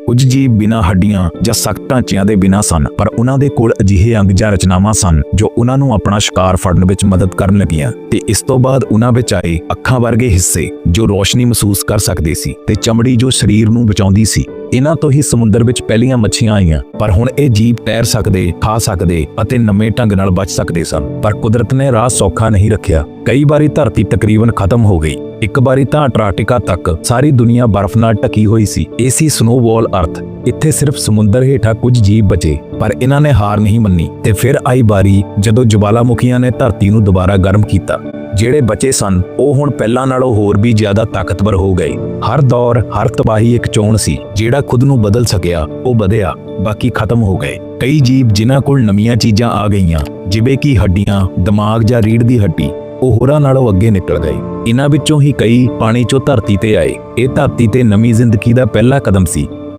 ਕੁਝ ਜੀਵ ਬਿਨਾਂ ਹੱਡੀਆਂ ਜਾਂ ਸਖਤ ਢਾਂਚਿਆਂ ਦੇ ਬਿਨਾਂ ਸਨ, ਪਰ ਉਹਨਾਂ ਦੇ ਕੋਲ ਅਜਿਹੇ ਅੰਗ ਜਾਂ ਰਚਨਾਵਾਂ ਸਨ, ਜੋ ਉਹਨਾਂ ਨੂੰ ਆਪਣਾ ਸ਼ਿਕਾਰ ਫੜਨ ਵਿੱਚ ਮਦਦ ਕਰਨ ਲੱਗੀਆਂ। ਤੇ ਇਸ ਤੋਂ ਬਾਅਦ ਉਹਨਾਂ ਵਿੱਚ ਆਏ ਅੱਖਾਂ ਵਰਗੇ ਹਿੱਸੇ, ਜੋ ਰੋਸ਼ਨੀ ਮਹਿਸੂਸ ਕਰ ਸਕਦੇ ਸੀ ਤੇ ਚਮੜੀ ਜੋ ਸਰੀਰ ਨੂੰ ਬਚਾਉਂਦੀ ਸੀ। ਇਹਨਾਂ ਤੋਂ ਹੀ ਸਮੁੰਦਰ ਵਿੱਚ ਪਹਿਲੀਆਂ ਮੱਛੀਆਂ ਆਈਆਂ। ਪਰ ਹੁਣ ਇਹ ਜੀਵ ਤੈਰ ਸਕਦੇ, ਖਾ ਸਕਦੇ ਅਤੇ ਨਵੇਂ ਢੰਗ ਨਾਲ ਬਚ ਸਕਦੇ ਸਨ। ਪਰ ਕੁਦਰਤ ਨੇ ਰਾਹ ਸੌਖਾ ਨਹੀਂ ਰੱਖਿਆ। ਕਈ ਵਾਰੀ ਧਰਤੀ ਤਕਰੀਬਨ ਖਤਮ ਹੋ ਗਈ। ਇੱਕ ਵਾਰੀ ਤਾਂ ਅੰਟਾਰਕਟਿਕਾ ਤੱਕ ਸਾਰੀ ਦੁਨੀਆ ਬਰਫ਼ ਨਾਲ ਢਕੀ ਹੋਈ ਸੀ। ਇਹ ਸੀ ਸਨੋਵਾਲ ਅਰਥ ਇੱਥੇ ਸਿਰਫ ਸਮੁੰਦਰ ਹੇਠਾਂ ਕੁਝ ਜੀਵ ਬਚੇ, ਪਰ ਇਹਨਾਂ ਨੇ ਹਾਰ ਨਹੀਂ ਮੰਨੀ। ਤੇ ਫਿਰ ਆਈ ਵਾਰੀ ਜਦੋਂ ਜਵਾਲਾਮੁਖੀਆਂ ਨੇ ਧਰਤੀ ਨੂੰ ਦੁਬਾਰਾ ਗਰਮ ਕੀਤਾ। ਜਿਹੜੇ ਬਚੇ ਸਨ, ਉਹ ਹੁਣ ਪਹਿਲਾਂ ਨਾਲੋਂ ਹੋਰ ਵੀ ਜ਼ਿਆਦਾ ਤਾਕਤਵਰ ਹੋ ਗਏ। ਹਰ ਦੌਰ, ਹਰ ਤਬਾਹੀ ਇੱਕ ਚੋਣ ਸੀ, ਜਿਹੜਾ ਖੁਦ ਨੂੰ ਬਦਲ ਸਕਿਆ, ਉਹ ਵਧਿਆ, ਬਾਕੀ ਖਤਮ ਹੋ ਗਏ। ਕਈ ਜੀਵ ਜਿਨ੍ਹਾਂ ਕੋਲ ਨਵੀਆਂ ਚੀਜ਼ਾਂ ਆ ਗਈਆਂ, ਜਿਵੇਂ ਕਿ ਹੱਡੀਆਂ, ਦਿਮਾਗ ਜਾਂ ਰੀੜ ਦੀ ਹੱਡੀ, ਉਹ ਹੋਰਾਂ ਨਾਲੋਂ ਅੱਗੇ ਨਿਕਲ ਗਏ। ਇਹਨਾਂ ਵਿੱਚੋਂ ਹੀ ਕਈ ਪਾਣੀ ਚੋਂ ਧਰਤੀ ਤੇ ਆਏ। ਇਹ ਧਰਤੀ ਤੇ ਨਵੀਂ ਜ਼ਿੰਦਗੀ ਦਾ ਪਹਿਲਾ ਕਦਮ ਸੀ।